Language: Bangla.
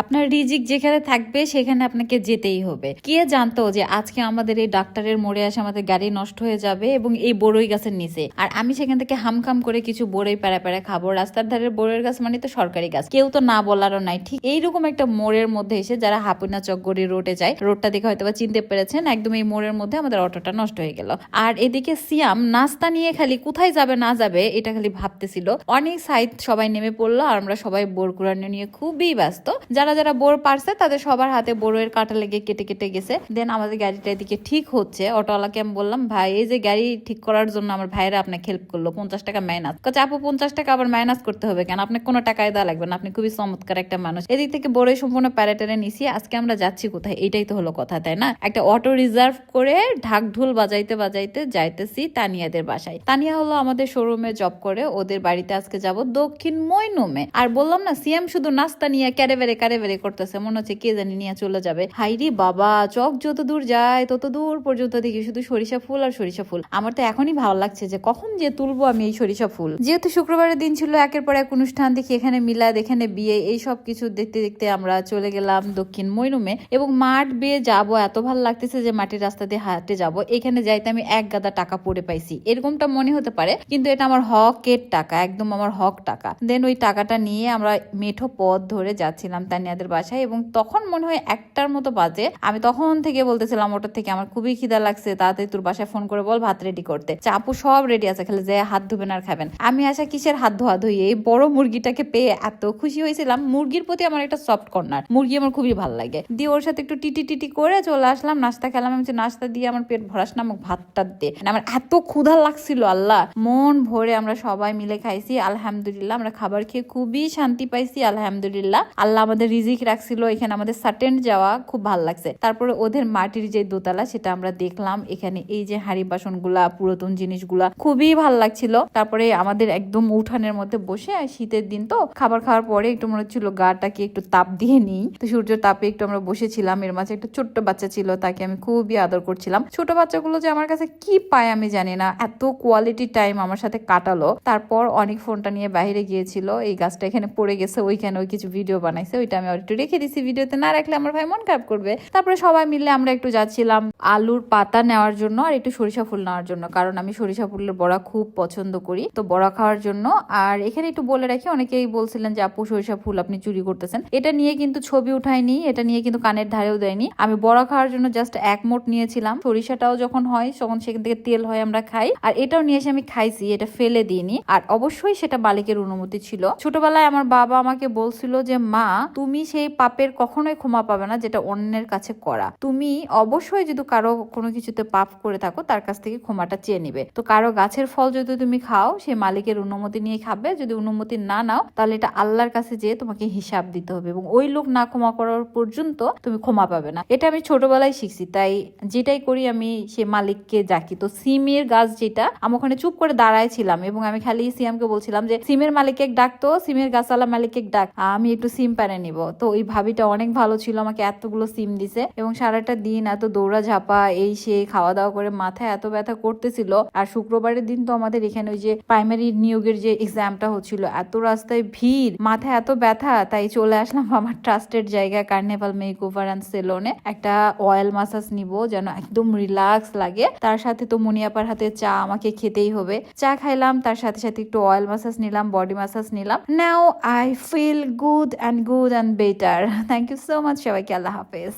আপনার রিজিক যেখানে থাকবে, সেখানে আপনাকে যেতেই হবে। কে জানতো যে আজকে আমাদের এই ডাক্তারের মোড়ে আসে আমাদের গাড়ি নষ্ট হয়ে যাবে এবং এই বড়ই গাছের নিচে? আর আমি সেখান থেকে হামখাম করে কিছু বড়ই প্যারা প্যারা খাব। রাস্তার ধারের বড়ের গাছ মানে তো সরকারি গাছ। কেউ তো না বলারও নাই। ঠিক এইরকম একটা মোড়ের মধ্যে এসে যারা হাপুনা চকগড়ি রোডে যায়, রোডটা দেখে হয়তো চিনতে পেরেছেন, একদম এই মোড়ের মধ্যে আমাদের অটোটা নষ্ট হয়ে গেল। আর এদিকে সিয়াম নাস্তা নিয়ে খালি কোথায় যাবে, না যাবে, এটা খালি ভাবতেছিল। অনেক সাইড সবাই নেমে পড়ল, আর আমরা সবাই বোর কুড়ানো নিয়ে খুবই ব্যস্ত। যারা যারা যারা বোর পারছে, তাদের সবার হাতে বোরের কাটা লেগে কেটে কেটে গেছে। দেন আমাদের গাড়িটা এদিকে ঠিক হচ্ছে। অটোওয়ালাকে আমি বললাম, ভাই, এই যে গাড়ি ঠিক করার জন্য আমার ভাইরা আপনাকে হেল্প করল। পঞ্চাশ টাকা মাইনাস কাছে আপু, পঞ্চাশ টাকা আবার মাইনাস করতে হবে কেন? আপনাকে কোনো টাকায় দেওয়া লাগবে না। আপনি খুবই চমৎকার একটা মানুষ। এদিক থেকে বড়ই সম্পূর্ণ প্যারেটারে নিছি। আজকে আমরা যাচ্ছি কোথায়? এটাই তো হলো কথা, তাই না? একটা অটো রিজার্ভ করে ঢাক ঢোল বাজাইতে বাজাইতে যাইতেছি তানিয়াদের বাসায়। তানিয়া হলো আমাদের শোরুমে জব করে। ওদের বাড়িতে আজকে যাব দক্ষিণ মইনুমে আর বললাম না সিএম শুধু নাস্তা নিয়ে ক্যারে বেড়ে ক্যারে বেড়ে করতেছে, মনে হচ্ছে কে জানি নিয়ে চলে যাবে। হাইরি বাবা চক যত দূর যায়, তত দূর পর্যন্ত দেখি শুধু সরিষা ফুল আর সরিষা ফুল। আমার তো এখনই ভালো লাগছে যে কখন যে তুলবো আমি এই সরিষা ফুল। যেহেতু শুক্রবারের দিন ছিল, একের পর এক অনুষ্ঠান দেখি এখানে মিলাদ, এখানে বিয়ে, এই সব কিছু দেখতে দেখতে আমরা চলে গেলাম দক্ষিণ মইনুমে এবং মাঠ বেয়ে যাব, এত ভালো লাগতেছে যে মাটির রাস্তা দিয়ে হাঁটে যাব। এখানে যাইতে আমি এক গাদা টাকা পড়ে পাইছি। এরকমটা মনে হতে পারে, কিন্তু এটা আমার হকের টাকা, একদম আমার হক টাকা। দেন ওই টাকাটা নিয়ে আমরা মেঠো পথ ধরে যাচ্ছিলাম। তানিয়াদের বাসায় এবং তখন মনে হয় একটার মতো বাজে। আমি তখন থেকে বলতেছিলাম, ওটার থেকে আমার খুবই খিদা লাগছে, তাড়াতাড়ি তোর বাসায় ফোন করে বল, ভাত রেডি করতে। চাপু সব রেডি আছে, খালি যে হাত ধুবেন আর খাবেন। আমি আসা কিসের হাত ধোয়া ধুই? এই বড় মুরগিটাকে পেয়ে এত খুশি হয়েছিলাম। মুরগির প্রতি আমার একটা সফট কর্নার মুরগি আমার খুবই ভালো লাগে। দিয়ে ওর সাথে একটু টিটি টিটি করে চলে আসলাম, নাস্তা খেলাম। আমি নাস্তা দিয়ে আমার পেট ভরাস নামক ভাতটা দে মানে আমার এত ক্ষুধা লাগছিল, আল্লাহ! মন ভরে আমরা সবাই মিলে খাইছি, আলহামদুলিল্লাহ। আমরা খাবার খেয়ে খুবই শান্তি পাইছি, আলহামদুলিল্লাহ। আল্লাহ আমাদের রিজিক রাখছিল, এখানে আমাদের সাটেন্ট যাওয়া খুব ভালো লাগছে। তারপরে ওদের মাটির যে দোতলা, সেটা আমরা দেখলাম। এখানে এই যে হাড়ি বাসনগুলা, পুরাতন জিনিসগুলা খুবই ভালো লাগছিল। তারপরে আমাদের একদম উঠানের মধ্যে বসে শীতের দিন তো খাবার খাওয়ার পরে একটু মনে হচ্ছিল গাটাকে একটু তাপ দিয়ে নিই। তো সূর্য তাপে একটু আমরা বসেছিলাম। এর মাঝে একটা ছোট্ট বাচ্চা ছিল, তাকে আমি খুবই আদর করছিলাম। ছোট বাচ্চাগুলো যে আমার কাছে কি পায় আমি জানি না। এত কোয়ালিটি টাইম আমার সাথে কাটালো। তারপর অনেক ফোনটা নিয়ে বাইরে গিয়েছিল। এই গাছটা এখানে পড়ে গেছে ওইখানে ওই কিছু ভিডিও বানাইছে, ওইটা আমি আর একটু রেখে দিছি ভিডিওতে, না রাখলে আমার ভাই মন খারাপ করবে। তারপরে সবাই মিলে আমরা একটু যাচ্ছিলাম আলুর পাতা নেওয়ার জন্য আর একটু সরিষা ফুল নেওয়ার জন্য, কারণ আমি সরিষা ফুলের বড়া খুব পছন্দ করি, তো বড়া খাওয়ার জন্য। আর এখানে একটু বলে রাখি, অনেকেই বলছিলেন যে, আপু, সরিষা ফুল আপনি চুরি করতেছেন। এটা নিয়ে কিন্তু ছবি উঠায়নি, এটা নিয়ে কিন্তু কানের ধারেও দেয়নি। আমি বড়া খাওয়ার জন্য জাস্ট এক মোট নিয়েছিলাম, সরিষাটাও যখন হয়, তখন সেখান থেকে তেল হয় আমরা খাই। আর এটাও নিয়ে এসে আমি খাইছি, এটা ফেলে দিইনি। আর অবশ্যই সেটা বালিকের অনুমতি ছিল। ছোটবেলায় আমার বাবা আমাকে বলছিল যে, মা, তুমি সেই পাপের কখনোই ক্ষমা পাবে না যেটা অন্যের কাছে করা। তুমি অবশ্যই যদি কারও কোনো কিছুতে পাপ করে থাকো, তার কাছ থেকে ক্ষমাটা চেয়ে নিবে। তো কারও গাছের ফল যদি তুমি খাও, সে মালিকের অনুমতি নিয়ে খাবে। যদি অনুমতি না নাও, তাহলে এটা আল্লাহর কাছে যেয়ে তোমাকে হিসাব দিতে হবে এবং ওই লোক না ক্ষমা করার পর্যন্ত তুমি ক্ষমা পাবে না। এটা আমি ছোটবেলায় শিখছি, তাই যেটাই করি আমি সে মালিককে ডাকি। তো সিমের গাছ যেটা, আমি ওখানে চুপ করে দাঁড়ায় ছিলাম এবং আমি খালি সিয়ামকে বলছিলাম যে, সিমের মালিককে ডাকতো সিমের গাছওয়ালা মালিককে ডাক। আমি একটু সিম পারে নিব। তো ওই ভাবিটা অনেক ভালো ছিল, আমাকে এতগুলো সিম দিছে এবং সারাটা দিন এত দৌড়া ঝাপা এই সে খাওয়া দাওয়া করে মাথায় এত ব্যথা করতেছিল। আর শুক্রবারের দিন তো আমাদের এখানে ওই যে প্রাইমারি নিয়োগের যে এক্সামটা হচ্ছিল, এত রাস্তায় ভিড়, মাথায় এত ব্যথা, তাই চলে আসলাম আমার ট্রাস্টেড জায়গা কার্নেভাল মেক ওভার অ্যান্ড সেলনে একটা অয়েল মাসাজ নিব, যেন একদম রিল্যাক্স লাগে। তার সাথে তো মুনিয়াপার হাতে চা আমাকে খেতেই হবে। চা খাইলাম, তার সাথে সাথে একটু অয়েল মাসাজ নিলাম বডি মাসাজ নিলাম। Now I feel good and good and better thank you so much সবাইকে আল্লাহ হাফেজ